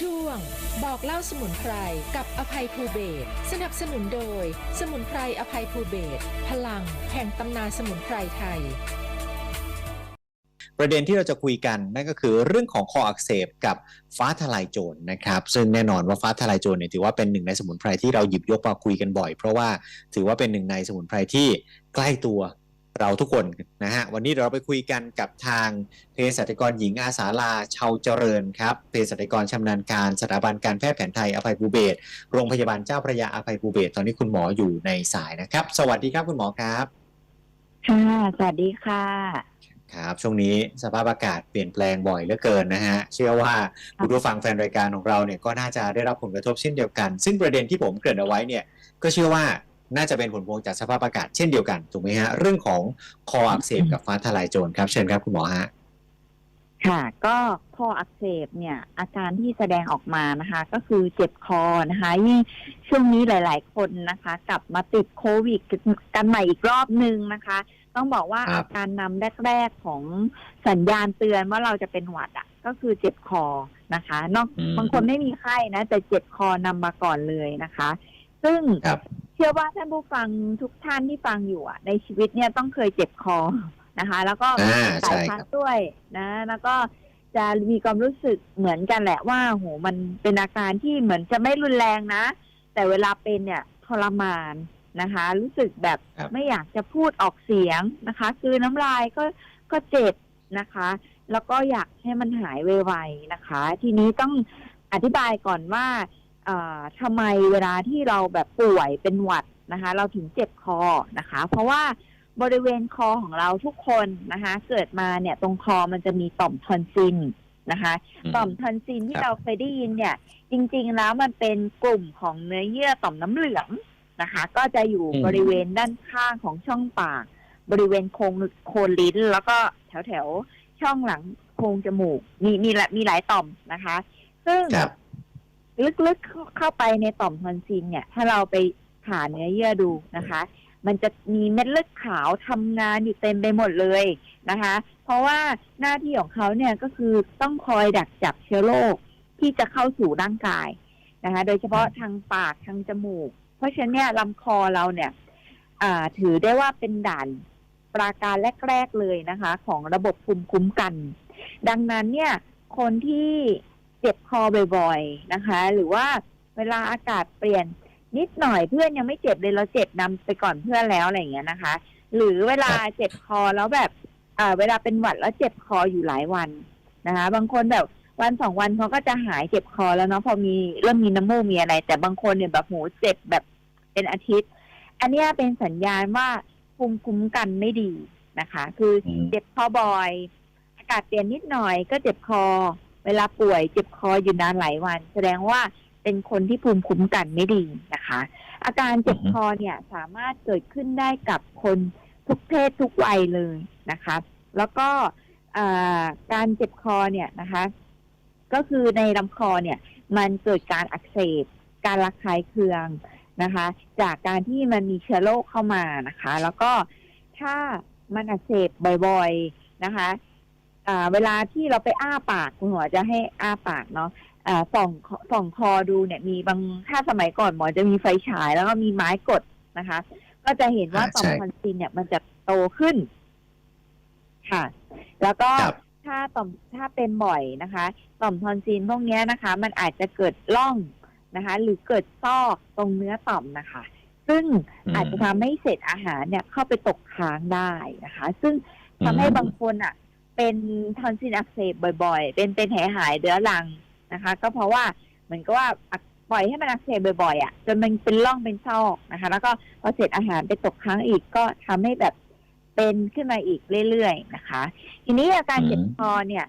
ช่วง บอกเล่าสมุนไพรกับอภัยภูเบศสนับสนุนโดย สมุนไพรอภัยภูเบศพลังแห่งตำนานสมุนไพรไทย ประเด็นที่เราจะคุยกันนั่นก็คือเรื่องของคออักเสบกับฟ้าทลายโจรนะครับ ซึ่งแน่นอนว่าฟ้าทลายโจรเนี่ยถือว่าเป็นหนึ่งในสมุนไพรที่เราหยิบยกมาคุยกันบ่อย เพราะว่าถือว่าเป็นหนึ่งในสมุนไพรที่ใกล้ตัว เราทุกคนนะฮะวันนี้เราไปคุยกันกับทางเภสัชกรหญิงอาสาลาชาวเจริญครับเภสัชกรชำนาญการสถาบันการแพทย์แผนไทยอภัยภูเบศรโรงพยาบาลเจ้าพระยาอภัยภูเบศรตอนนี้คุณหมออยู่ในสายนะครับ สวัสดีครับคุณหมอครับ ค่ะ สวัสดีค่ะครับช่วงนี้สภาพอากาศเปลี่ยนแปลงบ่อยเหลือเกินนะฮะเชื่อว่าคุณผู้ฟังแฟนรายการของเราเนี่ยก็น่าจะได้รับผลกระทบเช่นเดียวกัน ซึ่งประเด็นที่ผมเกริ่นเอาไว้เนี่ยก็เชื่อว่า น่าจะเป็นผลพวงจากสภาพอากาศเช่นเดียวกันถูกไหมฮะเรื่องของคออักเสบกับฟ้าทลายโจรครับเชิญครับคุณหมอฮะค่ะ ก็คออักเสบเนี่ย อาการที่แสดงออกมานะคะ ก็คือเจ็บคอนะคะยิ่งช่วงนี้หลาย ๆ คนนะคะ กลับมาติดโควิดกันใหม่อีกรอบนึงนะคะ ต้องบอกว่าครับอาการนำแรก ๆ ของสัญญาณเตือนว่าเราจะเป็นหวัดอะ ก็คือเจ็บคอนะคะ นอกอืมบางคนไม่มีไข้นะ แต่เจ็บคอนำมาก่อนเลยนะคะ ซึ่งครับ เชื่อว่าท่านผู้ฟังทุกท่านที่ฟังอยู่อะ ในชีวิตเนี่ยต้องเคยเจ็บคอนะคะ แล้วก็อ่าหลายใช่ครั้คงรับด้วยนะ แล้วก็จะมีความรู้สึกเหมือนกันแหละว่าโหมันเป็นอาการที่เหมือนจะไม่รุนแรงนะ แต่เวลาเป็นเนี่ยทรมานนะคะ รู้สึกแบบครับไม่อยากจะพูดออกเสียงนะคะ คือน้ำลายก็ก็เจ็บนะคะ แล้วก็อยากให้มันหายไวๆนะคะ ทีนี้ต้องอธิบายก่อนว่าเอ่อ ทำไมเวลาที่เราแบบป่วยเป็นหวัดนะคะ เราถึงเจ็บคอนะคะ เพราะว่าบริเวณคอของเราทุกคนนะคะ เกิดมาเนี่ยตรงคอมันจะมีต่อมทอนซิลนะคะอืมต่อมทอนซิลที่ครับเราเคยได้ยินเนี่ย จริง ๆ แล้วมันเป็นกลุ่มของเนื้อเยื่อต่อมน้ำเหลืองนะคะ ก็จะอยู่อืมบริเวณด้านข้างของช่องปาก บริเวณโครงโคนลิ้น แล้วก็แถวแถวๆช่องหลังโพรงจมูก มีมีหลายมีหลายต่อมนะคะ ซึ่งครับ ลึกๆเข้าไปในต่อมทอนซิลเนี่ย ถ้าเราไปผ่าเนื้อเยื่อดูนะคะ มันจะมีเม็ดเลือดขาวทำงานอยู่เต็มไปหมดเลยนะคะ เพราะว่าหน้าที่ของเขาเนี่ยก็คือต้องคอยดักจับเชื้อโรคที่จะเข้าสู่ร่างกายนะคะ โดยเฉพาะทางปากทางจมูก เพราะฉะนั้นเนี่ยลำคอเราเนี่ยถือได้ว่าเป็นด่านปราการแรก ๆ เลยนะคะ ของระบบภูมิคุ้มกัน ดังนั้นเนี่ย คนที่ เจ็บคอบ่อยๆนะคะ หรือว่าเวลาอากาศเปลี่ยนนิดหน่อยเพื่อนยังไม่เจ็บเลยเราเจ็บนำไปก่อนเพื่อนแล้วอะไรอย่างเงี้ยนะคะ หรือเวลาเจ็บคอแล้วแบบอ่าเวลาเป็นหวัดแล้วเจ็บคออยู่หลายวันนะคะ บางคนแบบวันสองวันเขาก็จะหายเจ็บคอแล้วเนาะพอมีเริ่มมีน้ำมูกมีอะไร แต่บางคนเนี่ยแบบโหเจ็บแบบเป็นอาทิตย์ อันเนี้ยเป็นสัญญาณว่าภูมิคุ้มกันไม่ดีนะคะ คืออมเจ็บคอบ่อย อากาศเปลี่ยนนิดหน่อยก็เจ็บคอ เวลาป่วยเจ็บคออยู่นานหลายวัน แสดงว่าเป็นคนที่ภูมิคุ้มกันไม่ดีนะคะ อาการเจ็บคอเนี่ยสามารถเกิดขึ้นได้กับคนทุกเพศทุกวัยเลยนะคะ แล้วก็อ่าการเจ็บคอเนี่ยนะคะ ก็คือในลำคอเนี่ย มันเกิดการอักเสบ การระคายเคืองนะคะ จากการที่มันมีเชื้อโรคเข้ามานะคะ แล้วก็ถ้ามันอักเสบบ่อยๆนะคะอ่า เวลาที่เราไปอ้าปากคุณหมอจะให้อ้าปากเนาะอ่าส่องส่องคอดูเนี่ยมีบางถ้าสมัยก่อนหมอจะมีไฟฉายแล้วก็มีไม้กดนะคะ ก็จะเห็นว่าอ่าต่อมใช่ทอนซิลเนี่ยมันจะโตขึ้น ค่ะ แล้วก็ครับถ้าต่อมถ้าเป็นบ่อยนะคะ ต่อมทอนซิลพวกเนี้ยนะคะ มันอาจจะเกิดร่องนะคะ หรือเกิดซอกตรงเนื้อต่อมนะคะ ซึ่งอืมอาจจะทำให้เศษอาหารเนี่ยเข้าไปตกค้างได้นะคะ ซึ่งทำให้บางคนอะ เป็นทอนซิลอักเสบบ่อย ๆ เป็นเป็นหายหายเรื้อรังนะคะ ก็เพราะว่าเหมือนกับว่าปล่อยให้มันอักเสบบ่อยๆอะจนมันเป็นร่องเป็นซอกนะคะ แล้วก็พอเศษอาหารไปตกค้างอีกก็ทำให้แบบเป็นขึ้นมาอีกเรื่อยๆนะคะ ทีนี้อาการเจ็บคอเนี่ย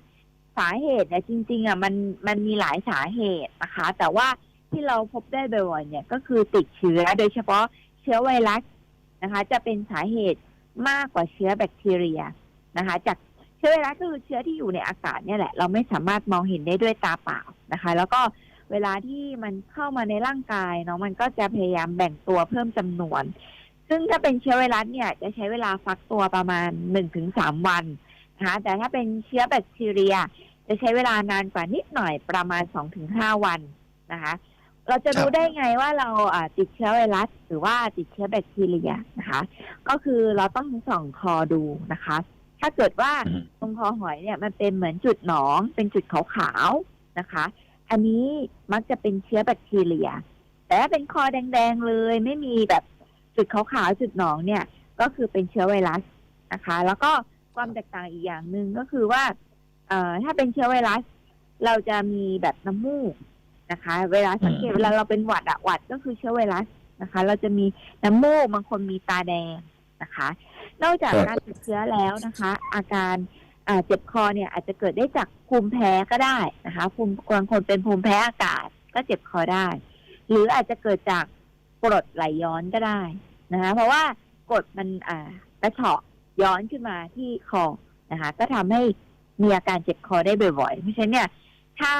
สาเหตุเนี่ยจริง ๆอะมันมันมีหลายสาเหตุนะคะ แต่ว่าที่เราพบได้บ่อยๆเนี่ยก็คือติดเชื้อโดยเฉพาะเชื้อไวรัสนะคะ จะเป็นสาเหตุมากกว่าเชื้อแบคทีเรียนะคะ จาก เชื้อไวรัสก็คือเชื้อที่อยู่ในอากาศเนี่ยแหละ เราไม่สามารถมองเห็นได้ด้วยตาเปล่านะคะ แล้วก็เวลาที่มันเข้ามาในร่างกายเนาะมันก็จะพยายามแบ่งตัวเพิ่มจำนวน ซึ่งถ้าเป็นเชื้อไวรัสเนี่ยจะใช้เวลาฟักตัวประมาณหนึ่งถึงสามวันนะคะแต่ถ้าเป็นเชื้อแบคทีเรีย จะใช้เวลานานกว่านิดหน่อยประมาณสองถึงห้าวันนะคะ เราจะรู้ได้ไงว่าเราอ่าติดเชื้อไวรัส หรือว่าติดเชื้อแบคทีเรียนะคะ ก็คือเราต้องส่องคอดูนะคะ ถ้าเกิดว่าอืมตรงคอหอยเนี่ยมันเป็นเหมือนจุดหนอง เป็นจุดขาวๆนะคะ อันนี้มักจะเป็นเชื้อแบคทีเรีย แต่ถ้าเป็นคอแดงๆเลย ไม่มีแบบจุดขาวๆจุดหนองเนี่ย ก็คือเป็นเชื้อไวรัสนะคะ แล้วก็ความแตกต่างอีกอย่างหนึ่งก็คือว่าเอ่อถ้าเป็นเชื้อไวรัส เราจะมีแบบน้ำมูกนะคะ เวลาสังเกตอืมเวลาเราเป็นหวัดอะหวัดก็คือเชื้อไวรัสนะคะ เราจะมีน้ำมูกบางคนมีตาแดงนะคะ นอกจากครับการติดเชื้อแล้วนะคะ อาการอ่าเจ็บคอเนี่ยอาจจะเกิดได้จากภูมิแพ้ก็ได้นะคะภูมิบางคนเป็นภูมิแพ้อากาศก็เจ็บคอได้ หรืออาจจะเกิดจากกรดไหลย้อนก็ได้นะคะเพราะว่ากรดมันอ่ากระเฉาะย้อนขึ้นมาที่คอนะคะ ก็ทำให้มีอาการเจ็บคอได้บ่อยๆเพราะฉะนั้นเนี่ยถ้า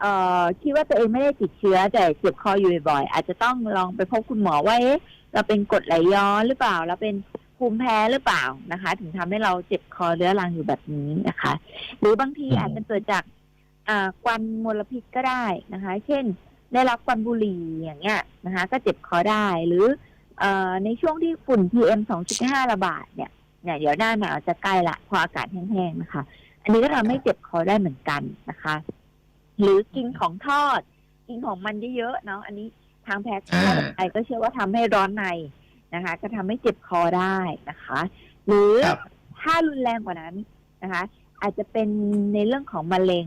เอ่อคิดว่าตัวเองไม่ได้ติดเชื้อแต่เจ็บคออยู่บ่อยๆอาจจะต้องลองไปพบคุณหมอว่าเอ๊ะเราเป็นกรดไหลย้อนหรือเปล่าเราเป็น ภูมิแพ้หรือเปล่านะคะ ถึงทำให้เราเจ็บคอเรื้อรังอยู่แบบนี้นะคะ หรือบางทีอาจจะเกิดจากควันมลพิษก็ได้นะคะ เช่น ได้รับควันบุหรี่อย่างเงี้ยนะคะ ก็เจ็บคอได้หรืออในช่วงที่ฝุ่น PM 2.5 ระบาดเนี่ยเนี่ยเดี๋ยวหน้าหนาวจะใกล้ละพออากาศแห้งๆนะคะ อันนี้ก็ทำให้เจ็บคอได้เหมือนกันนะคะ หรือกินของทอด กินของมันเยอะๆเนาะอันนี้ทางแพทย์อ่าไทยก็เชื่อว่าทำให้ร้อนใน นะคะ ก็ทำให้เจ็บคอได้นะคะ หรือครับถ้ารุนแรงกว่านั้นนะคะ อาจจะเป็นในเรื่องของมะเร็ง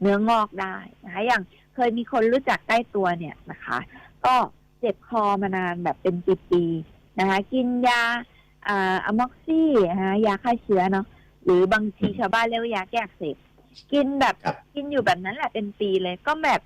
เนื้องอกได้นะคะ อย่างเคยมีคนรู้จักใกล้ตัวเนี่ยนะคะ ก็เจ็บคอมานานแบบเป็นปีๆนะคะ กินยาอ่าอะม็อกซี่นะคะยาฆ่าเชื้อเนาะหรือบางทีชาวบ้านเรียกว่ายาแก้อักเสบกินแบบครับกินอยู่แบบนั้นแหละเป็นปีเลย ก็แบบ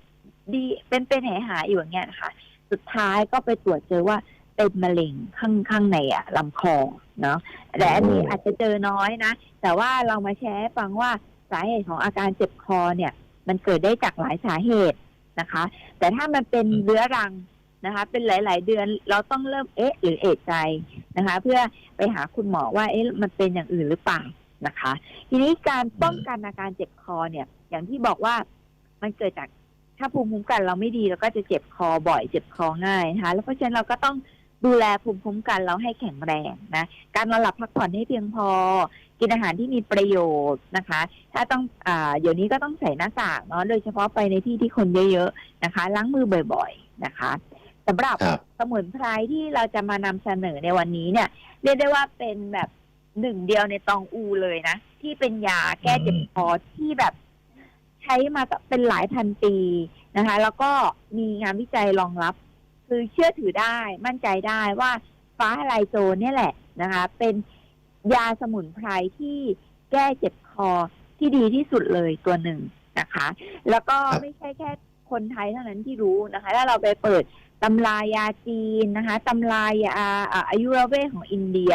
ดีเป็นเป็นหายหายๆอยู่อย่างเงี้ยนะคะ สุดท้ายก็ไปตรวจเจอว่า เป็นมะเร็งข้างข้างในอะลำคอเนาะแต่อันนี้โอ้อาจจะเจอน้อยนะ แต่ว่าเรามาแชร์ให้ฟังว่าสาเหตุของอาการเจ็บคอเนี่ย มันเกิดได้จากหลายสาเหตุนะคะ แต่ถ้ามันเป็นเรื้อรังนะคะ เป็นหลาย ๆ เดือนเราต้องเริ่มเอ๊ะ หรือเอะใจนะคะ เพื่อไปหาคุณหมอว่าเอ๊ะมันเป็นอย่างอื่นหรือเปล่านะคะ ทีนี้การป้องกันอาการเจ็บคอเนี่ย อย่างที่บอกว่ามันเกิดจากถ้าภูมิคุ้มกันเราไม่ดีเราก็จะเจ็บคอบ่อยเจ็บคอง่ายนะคะแล้วเพราะฉะนั้นเราก็ต้อง ดูแลภูมิคุ้มกันเราให้แข็งแรงนะ การนอนหลับพักผ่อนให้เพียงพอ กินอาหารที่มีประโยชน์นะคะ ถ้าต้องอ่าเดี๋ยวนี้ก็ต้องใส่หน้ากากเนาะ โดยเฉพาะไปในที่ที่คนเยอะๆนะคะ ล้างมือบ่อย ๆ นะคะสำหรับครับสมุนไพรที่เราจะมานำเสนอในวันนี้เนี่ย เรียกได้ว่าเป็นแบบหนึ่งเดียวในตองอูเลยนะ ที่เป็นยาแก้เจ็บคอที่แบบใช้มาเป็นหลายพันปีนะคะ แล้วก็มีงานวิจัยรองรับ คือเชื่อถือได้มั่นใจได้ว่าฟ้าทะลายโจรเนี่ยแหละนะคะ เป็นยาสมุนไพรที่แก้เจ็บคอที่ดีที่สุดเลยตัวหนึ่งนะคะ แล้วก็ครับไม่ใช่แค่คนไทยเท่านั้นที่รู้นะคะ ถ้าเราไปเปิดตำรายาจีนนะคะตำรายาอ่าอายุรเวทของอินเดีย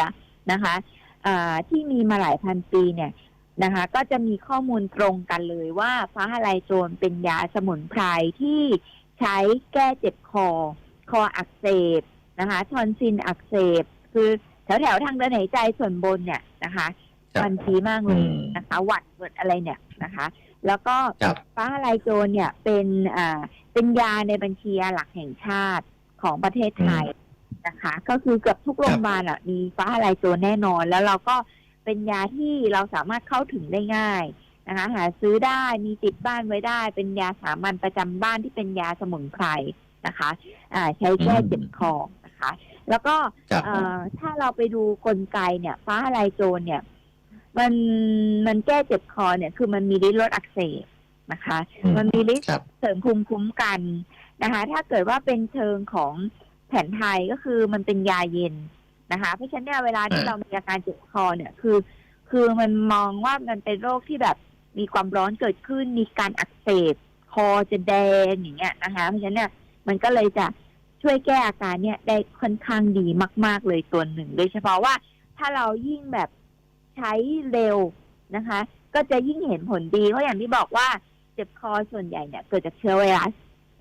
นะคะอ่าที่มีมาหลายพันปีเนี่ยนะคะ ก็จะมีข้อมูลตรงกันเลยว่าฟ้าทะลายโจรเป็นยาสมุนไพรที่ใช้แก้เจ็บคอ คออักเสบนะคะทอนซิลอักเสบ คือแถวแถวๆทางเดินหายใจส่วนบนเนี่ยนะคะครับมันทีมากเลยอืมนะคะ หวัดเกิดอะไรเนี่ยนะคะ แล้วก็ครับฟ้าทะลายโจรเนี่ยเป็นอ่าเป็นยาในบัญชียาหลักแห่งชาติของประเทศไทยนะคะ ก็คือเกือบทุกโรงพยาบาลอะมีฟ้าทะลายโจรแน่นอน แล้วเราก็เป็นยาที่เราสามารถเข้าถึงได้ง่ายนะคะหาซื้อได้มีติดบ้านไว้ได้ เป็นยาสามัญประจำบ้านที่เป็นยาสมุนไพร นะคะอ่าใช้แก้เจ็บคอนะคะ แล้วก็ครับเอ่อถ้าเราไปดูกลไกเนี่ย ฟ้าทะลายโจรเนี่ย มันมันแก้เจ็บคอเนี่ย คือมันมีฤทธิ์ลดอักเสบนะคะ มันมีฤทธิ์ครับเสริมภูมิคุ้มกันนะคะ ถ้าเกิดว่าเป็นเชิงของแผนไทยก็คือมันเป็นยาเย็นนะคะ เพราะฉะนั้นเนี่ยเวลาที่อ่าเรามีอาการเจ็บคอเนี่ยคือ คือมันมองว่ามันเป็นโรคที่แบบมีความร้อนเกิดขึ้นมีการอักเสบคอจะแดงอย่างเงี้ยนะคะ เพราะฉะนั้นเนี่ย มันก็เลยจะช่วยแก้อาการเนี่ยได้ค่อนข้างดีมาก ๆ เลยตัวหนึ่ง โดยเฉพาะว่าถ้าเรายิ่งแบบใช้เร็วนะคะ ก็จะยิ่งเห็นผลดี เพราะอย่างที่บอกว่าเจ็บคอส่วนใหญ่เนี่ยเกิดจากเชื้อไวรัส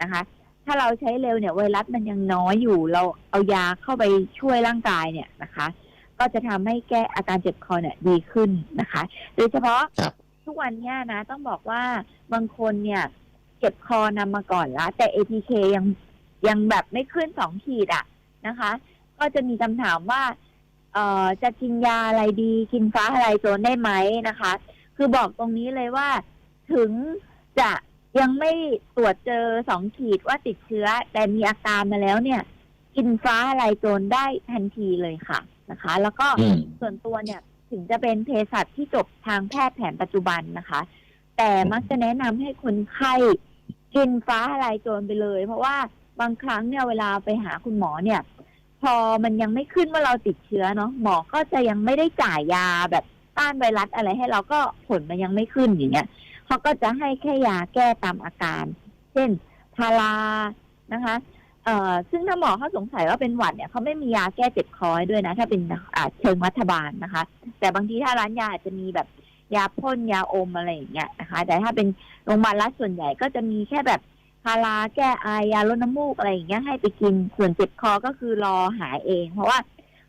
นะคะ ถ้าเราใช้เร็วเนี่ยไวรัสมันยังน้อยอยู่ เราเอายาเข้าไปช่วยร่างกายเนี่ยนะคะ ก็จะทำให้แก้อาการเจ็บคอเนี่ยดีขึ้นนะคะ โดยเฉพาะทุกวันเนี้ยนะ ต้องบอกว่าบางคนเนี่ย เจ็บคอนำมาก่อนละ แต่ ATK ยังยังแบบไม่ขึ้นสองขีดอะนะคะ ก็จะมีคำถามว่า เอ่อจะกินยาอะไรดีกินฟ้าอะไรโจนได้ไหมนะคะ คือบอกตรงนี้เลยว่า ถึงจะยังไม่ตรวจเจอสองขีดว่าติดเชื้อ แต่มีอาการมาแล้วเนี่ย กินฟ้าอะไรโจนได้ทันทีเลยค่ะนะคะ แล้วก็อืมส่วนตัวเนี่ยถึงจะเป็นเภสัชที่จบทางแพทย์แผนปัจจุบันนะคะ แต่มักจะแนะนำให้คนไข้ กินฟ้าทลายโจรไปเลย เพราะว่าบางครั้งเนี่ยเวลาไปหาคุณหมอเนี่ย พอมันยังไม่ขึ้นว่าเราติดเชื้อเนาะหมอก็จะยังไม่ได้จ่ายยาแบบต้านไวรัสอะไรให้เราก็ผลมันยังไม่ขึ้นอย่างเงี้ยเขาก็จะให้แค่ยาแก้ตามอาการ เช่นพารานะคะเอ่อซึ่งถ้าหมอเขาสงสัยว่าเป็นหวัดเนี่ยเขาไม่มียาแก้เจ็บคอให้ด้วยนะ ถ้าเป็นเชิงรัฐบาลนะคะ แต่บางทีถ้าร้านยาอาจจะมีแบบ ยาพ่นยาอมอะไรอย่างเงี้ยนะคะ แต่ถ้าเป็นโรงพยาบาลรัฐส่วนใหญ่ก็จะมีแค่แบบพาราแก้ไอยาลดน้ำมูกอะไรอย่างเงี้ยให้ไปกินส่วนเจ็บคอก็คือรอหายเอง เพราะว่า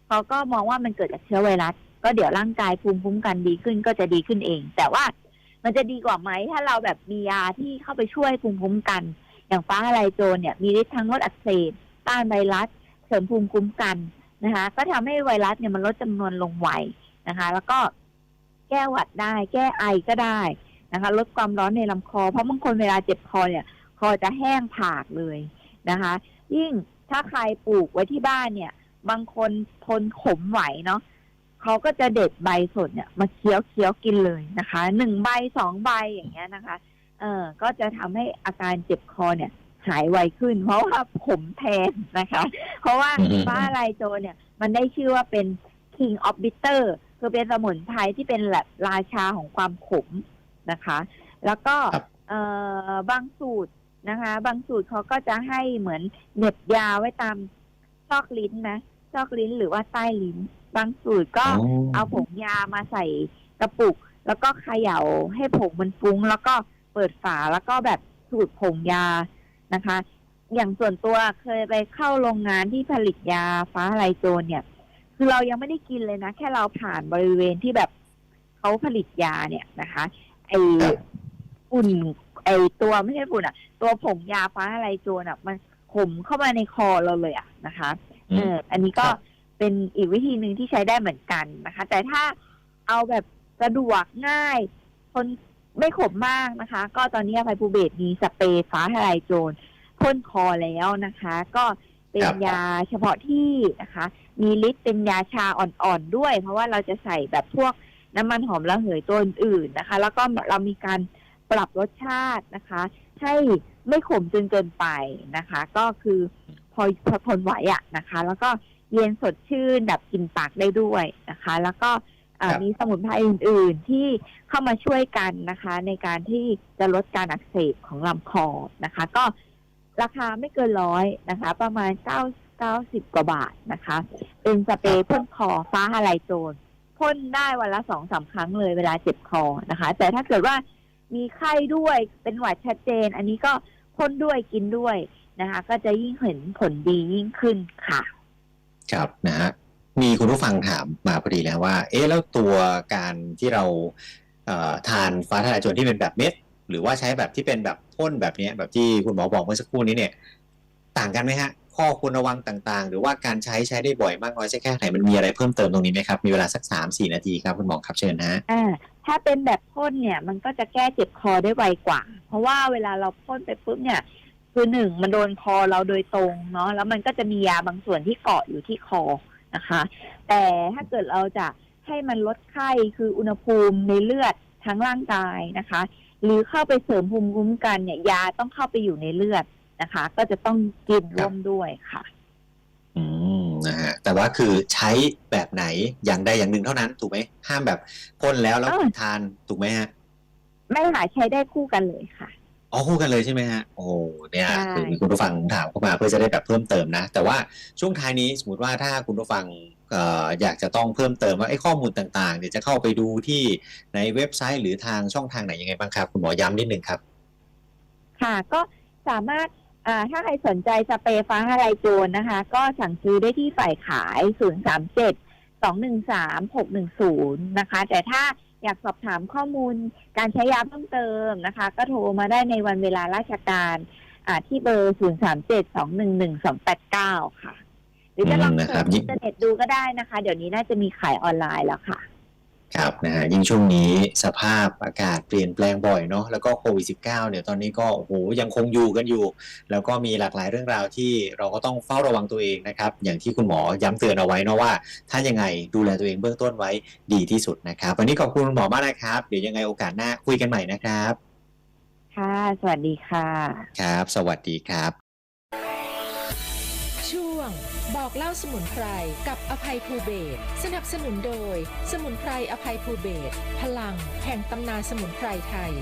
เขาก็มองว่ามันเกิดจากเชื้อไวรัสก็เดี๋ยวร่างกายภูมิคุ้มกันดีขึ้นก็จะดีขึ้นเอง แต่ว่ามันจะดีกว่าไหมถ้าเราแบบมียาที่เข้าไปช่วยภูมิคุ้มกัน อย่างฟ้าทลายโจรเนี่ยมีฤทธิ์ทั้งลดอักเสบต้านไวรัสเสริมภูมิคุ้มกันนะคะ ก็ทำให้ไวรัสเนี่ยมันลดจำนวนลงไวนะคะ แล้วก็ แก้หวัดได้ แก้ไอก็ได้นะคะ ลดความร้อนในลำคอ เพราะบางคนเวลาเจ็บคอเนี่ย คอจะแห้งผากเลยนะคะ ยิ่งถ้าใครปลูกไว้ที่บ้านเนี่ย บางคนทนขมไหวเนาะเขาก็จะเด็ดใบสดเนี่ย มาเคี้ยวเคี้ยวกินเลยนะคะหนึ่งใบสองใบอย่างเงี้ยนะคะ เออก็จะทำให้อาการเจ็บคอเนี่ย หายไวขึ้น เพราะว่าผมแทนนะคะ เพราะว่าอืมฟ้าลายโจรเนี่ย มันได้ชื่อว่าเป็น king of bitter คือเป็นสมุนไพรที่เป็นแบบราชาของความขมนะคะ แล้วก็ครับเอ่อบางสูตรนะคะ บางสูตรเขาก็จะให้เหมือนเหน็บยาไว้ตามซอกลิ้นนะซอกลิ้นหรือว่าใต้ลิ้น บางสูตรก็เอาผงยามาใส่กระปุก แล้วก็เขย่าให้ผงมันฟุ้ง แล้วก็เปิดฝาแล้วก็แบบสูตรผงยานะคะ อย่างส่วนตัวเคยไปเข้าโรงงานที่ผลิตยาฟ้าทลายโจรเนี่ย คือเรายังไม่ได้กินเลยนะ แค่เราผ่านบริเวณที่แบบเขาผลิตยาเนี่ยนะคะ ไอครับอุ่นไอตัวไม่ใช่ฝุ่นอะ ตัวผงยาฟ้าทลายโจรอะ มันขมเข้ามาในคอเราเลยอะนะคะอืเอมออันนี้ก็ครับเป็นอีกวิธีหนึ่งที่ใช้ได้เหมือนกันนะคะ แต่ถ้าเอาแบบสะดวกง่าย คนไม่ขมมากนะคะ ก็ตอนนี้อภัยภูเบศรมีสเปรย์ฟ้าทลายโจรพ่นคอแล้วนะคะ ก็ เป็นครับยาเฉพาะที่นะคะ มีฤทธิ์เป็นยาชาอ่อนๆด้วย เพราะว่าเราจะใส่แบบพวกน้ำมันหอมระเหยตัวอื่นๆนะคะ แล้วก็เรามีการปรับรสชาตินะคะ ให้ไม่ขมจนเกินไปนะคะ ก็คือพอพอทนไหวอะนะคะ แล้วก็เย็นสดชื่นดับกลิ่นปากได้ด้วยนะคะ แล้วก็อ่าครับมีสมุนไพรอื่น ๆ ที่เข้ามาช่วยกันนะคะ ในการที่จะลดการอักเสบของลำคอนะคะ ก็ ราคาไม่เกินร้อยนะคะ ประมาณเก้าเก้าสิบกว่าบาทนะคะ เป็นสเปรย์พ่นคอฟ้าฮาไลโจนพ่นได้วันละสองสามครั้งเลยเวลาเจ็บคอนะคะ แต่ถ้าเกิดว่ามีไข้ด้วยเป็นหวัดชัดเจน อันนี้ก็พ่นด้วยกินด้วยนะคะ ก็จะยิ่งเห็นผลดียิ่งขึ้นค่ะ ครับนะฮะมีคุณผู้ฟังถามมาพอดีแล้วว่า เอ๊ะแล้วตัวการที่เราเอ่อทานฟ้าทลายโจรที่เป็นแบบเม็ดหรือว่าใช้แบบที่เป็นแบบ พ่นแบบนี้แบบที่คุณหมอบอกเมื่อสักครู่นี้เนี่ย ต่างกันไหมฮะ ข้อควรระวังต่างๆ หรือว่าการใช้ใช้ได้บ่อยมากน้อยใช่แค่ไหนมันมีอะไรเพิ่มเติมตรงนี้ไหมครับ มีเวลาสักสามสี่นาทีครับคุณหมอครับเชิญนะฮะอ่าถ้าเป็นแบบพ่นเนี่ยมันก็จะแก้เจ็บคอได้ไวกว่า เพราะว่าเวลาเราพ่นไปปุ๊บเนี่ยคือหนึ่งมันโดนคอเราโดยตรงเนาะแล้วมันก็จะมียาบางส่วนที่เกาะอยู่ที่คอนะคะ แต่ถ้าเกิดเราจะให้มันลดไข้คืออุณหภูมิในเลือดทั้งร่างกายนะคะ หรือเข้าไปเสริมภูมิคุ้มกันเนี่ย ยาต้องเข้าไปอยู่ในเลือดนะคะ ก็จะต้องกินร่วมด้วยค่ะ อืมนะฮะแต่ว่าคือใช้แบบไหนอย่างใดอย่างหนึ่งเท่านั้นถูกไหมห้ามแบบพ่นแล้วแล้วเออ ทานถูกไหมฮะ ไม่หาใช้ได้คู่กันเลยค่ะ อ๋อคู่กันเลยใช่ไหมฮะ โอ้โหเนี่ยใช่ คือมีคุณผู้ฟังถามเข้ามาเพื่อจะได้แบบเพิ่มเติมนะ แต่ว่าช่วงท้ายนี้สมมติว่าถ้าคุณผู้ฟังเอ่ออยากจะต้องเพิ่มเติมว่าไอ้ข้อมูลต่างๆเนี่ยจะเข้าไปดูที่ในเว็บไซต์หรือทางช่องทางไหนยังไงบ้างครับ คุณหมอย้ำนิดนึงครับ ค่ะ ก็สามารถอ่าถ้าใครสนใจสเปรย์ฟ้าฮาไลโจนนะคะ ก็สั่งซื้อได้ที่ฝ่ายขาย 0 3 7 2 1 3 6 1 0 นะคะ แต่ถ้า อยากสอบถามข้อมูลการใช้ยาเพิ่มเติมนะคะ ก็โทรมาได้ในวันเวลาราชการอ่าที่เบอร์ 0 3 7 2 1 1 2 8 9 ค่ะ หรือจะลองอืมนะเสิครัร์บชอินเทอร์เน็ตดูก็ได้นะคะ เดี๋ยวนี้น่าจะมีขายออนไลน์แล้วค่ะ ครับนะฮะยิ่งช่วงนี้สภาพอากาศเปลี่ยนแปลงบ่อยเนาะแล้วก็โควิด -19 เนี่ยตอนนี้ก็โอ้โหยังคงอยู่กันอยู่ แล้วก็มีหลากหลายเรื่องราวที่เราก็ต้องเฝ้าระวังตัวเองนะครับ อย่างที่คุณหมอย้ำเตือนเอาไว้เนาะว่า ถ้ายังไงดูแลตัวเองเบื้องต้นไว้ดีที่สุดนะครับ วันนี้ขอบคุณคุณหมอมากนะครับ เดี๋ยวยังไงโอกาสหน้าคุยกันใหม่นะครับ ค่ะ สวัสดีค่ะ ครับ สวัสดีครับ บอกเล่าสมุนไพรกับอภัยภูเบศสนับสนุนโดย สมุนไพรอภัยภูเบศพลังแห่งตำนานสมุนไพรไทย